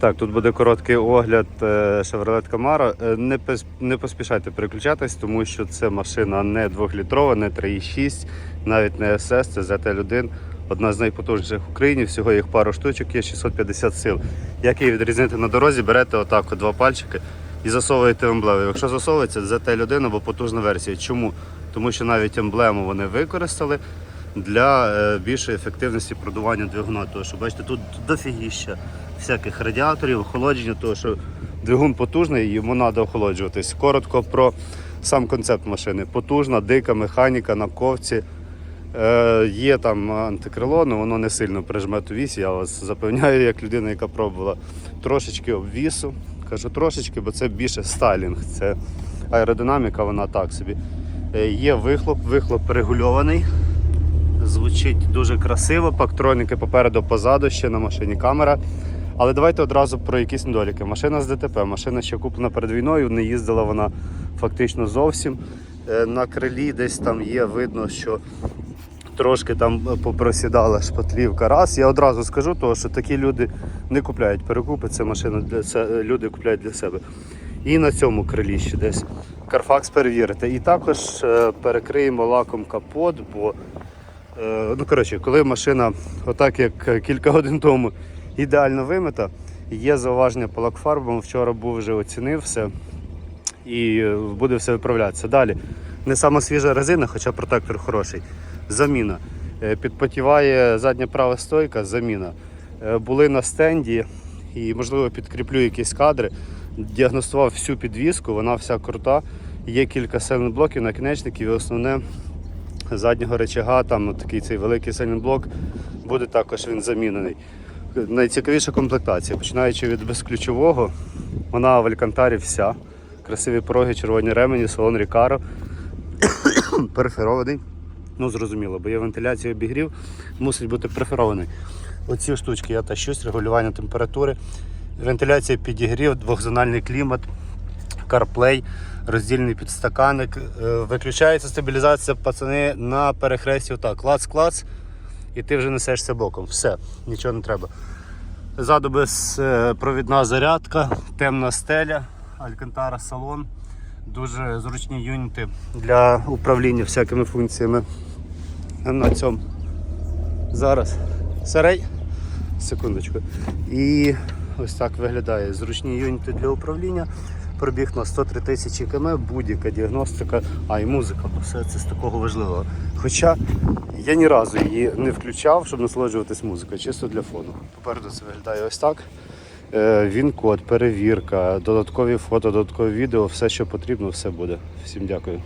Так, тут буде короткий огляд е, Chevrolet Camaro. Е, Не, поспішайте переключатись, тому що це машина не 2-літрова, не 3,6, навіть не SS, це ZL1. Одна з найпотужніших в Україні, всього їх пару штучок, є 650 сил. Як її відрізнити на дорозі, берете отак два пальчики і засовуєте емблему. Якщо засовується, ZL1 або потужна версія. Чому? Тому що навіть емблему вони використали для е, більшої ефективності продування двигуна. Тому що бачите, тут дофігіща всяких радіаторів, охолодження, тому що двигун потужний, йому треба охолоджуватись. Коротко про сам концепт машини. Потужна, дика механіка на ковці. Е, є там антикрило, але воно не сильно прижме ту вісь. Я вас запевняю, як людина, яка пробувала трошечки обвісу. Кажу трошечки, бо це більше стайлінг. Це аеродинаміка, вона так собі. Е, є вихлоп, вихлоп регульований. Звучить дуже красиво, пактроніки попереду, позаду, ще на машині камера. Але давайте одразу про якісь недоліки. Машина з ДТП, машина ще куплена перед війною, не їздила вона фактично зовсім. Е, На крилі десь там є видно, що трошки там попросідала шпатлівка. Раз, я одразу скажу, того, що такі люди не купляють перекупи, це машина для се- люди купляють для себе. І на цьому крилі ще десь Carfax перевірити. І також е, перекриємо лаком капот, бо Е, Ну, коротше, коли машина, отак як кілька годин тому, ідеально вимита, є зауваження по лакфарбам. Вчора був вже оцінив все і буде все виправлятися. Далі. Не сама свіжа резина, хоча протектор хороший. Заміна. Е, Підпотіває задня права стойка, заміна. Е, Були на стенді і, можливо, підкріплю якісь кадри. Діагностував всю підвіску, вона вся крута. Є кілька сайлентблоків, накінечників і основне заднього речага, там такий цей великий сайлентблок, буде також він замінений. Найцікавіша комплектація, починаючи від безключового, вона в Алькантарі вся. Красиві пороги, червоні ремені, салон Рікаро, перферований. Ну, зрозуміло, бо є вентиляція обігрів, мусить бути перферований. Оці штучки я тащусь, регулювання температури, вентиляція підігрів, двохзональний клімат, CarPlay, роздільний підстаканник. Е, Виключається стабілізація пацани на перехресті. Отак, клац-клац, і ти вже несешся боком. Все, нічого не треба. Ззаду безпровідна зарядка, темна стеля, Алькантара салон. Дуже зручні юніти для управління всякими функціями на цьому. Зараз серей. Секундочку. І ось так виглядає. Зручні юніти для управління. Пробіг на 103 тисячі км, будь-яка діагностика, а і музика, все це з такого важливого. Хоча я ні разу її не включав, щоб насолоджуватись музикою, чисто для фону. Попереду це виглядає ось так. Е, Він-код, перевірка, додаткові фото, додаткові відео, все, що потрібно, все буде. Всім дякую.